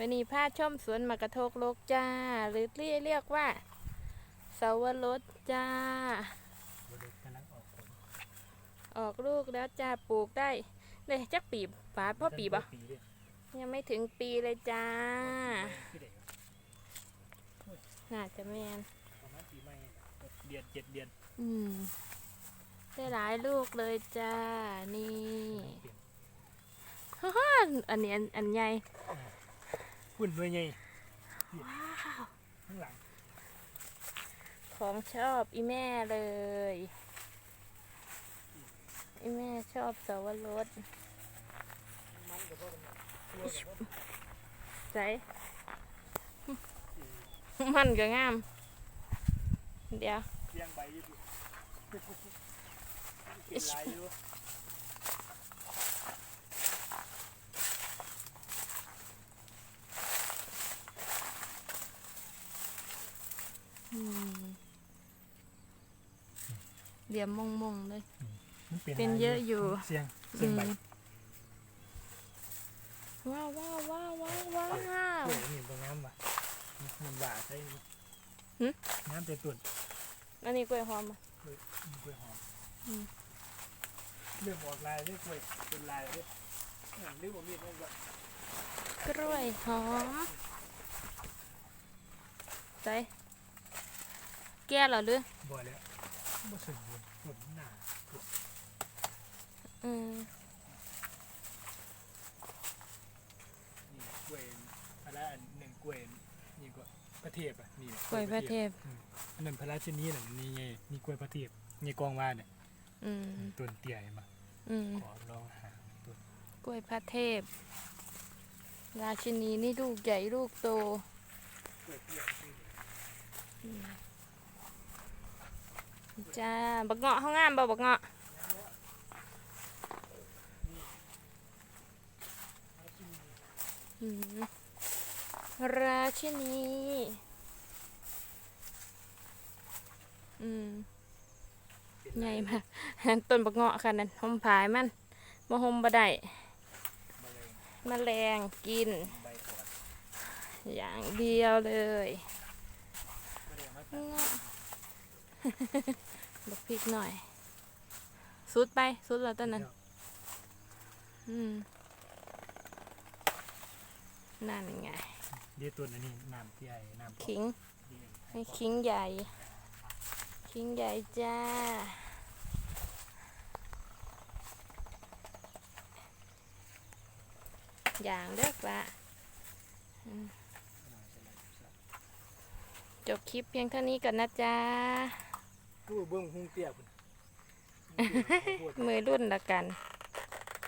วันนี้พาชมสวนมะกระทกโลกจ้า หรือที่เรียกว่าเสาวรสจ้าบริกำลังออกผลออกลูกแล้วจ้าปลูกได้ได้จักปีบฝาพ่อปีบ่ปีเด้อยังไม่ถึงปีเลยจ้าปีเด็กน่าจะแมนประมาณปีใหม่เดือนเจ็ดเดือน อืมได้หลายลูกเลยจ้า นี่เปลี่ยนฮ่าอันนี้อันอันใหญ่ หุ่นด้วยไงว้าวข้างหลังของชอบอีแม่เลย อีแม่ชอบเสาวรสมันกับว่ามันตัวกับว่าใจมันก็งาม เดี๋ยวเลี้ยงใบอยู่เป็นลายอยู่ อืม เดี๋ยวมงมงๆเลย มันเป็นเยอะอยู่ เสียงเสียงใบอืมว้าวว้าวว้าวว้าวว้าวโอ้ยนี่ตัวงามว่ะมันหวานใช่ไหมหึงามแต่ตุ่นอันนี้กล้วยหอมอะกล้วยกล้วยหอมอืมเรื่องออกลายเรื่องกล้วยเป็นลายเลยอย่างเรื่องผมมีดนั่นก็กล้วยหอมใจ แก่เหรอหรือบ่แล้วบ่สมบูรณ์ผลหนาอืมนี่กล้วยอะไรอันหนึ่งกล้วยนี่ก็พระเทพอะนี่กล้วยพระเทพอันนั้นพระราชินีน่ะนี่ไงนี่กล้วยพระเทพนี่กองว่าเนี่ยอืมต้นเตี้ยมาอืมขอลองหาต้นกล้วยพระเทพ ราชินีนี่ลูกใหญ่ลูกโตกล้วยเตี้ย จ้า บักเงาะห้องงามบ่บักเงาะอืมราชินีอืมใหญ่มากต้นบักเงาะค่ะนั่นหอมผายมันบ่หอมบ่ได้มะเร็งแมลงกินใบอ่อนอย่างเดียวเลยมะเร็งมาเงาะ บักพริกหน่อยสุดไปสุดแล้วต้นนั้น อืม นั่นไงเดี๋ยวต้นอันนี้น้ำที่ไอ้น้ำขิงดีให้ขิงใหญ่ ขิงใหญ่จ้า อย่างเลิกละอืมจบคลิปเพียงเท่านี้ก่อนนะจ๊ะ กูเบิ่งหุงเตี้ยพุ่นมือรุ่นละกัน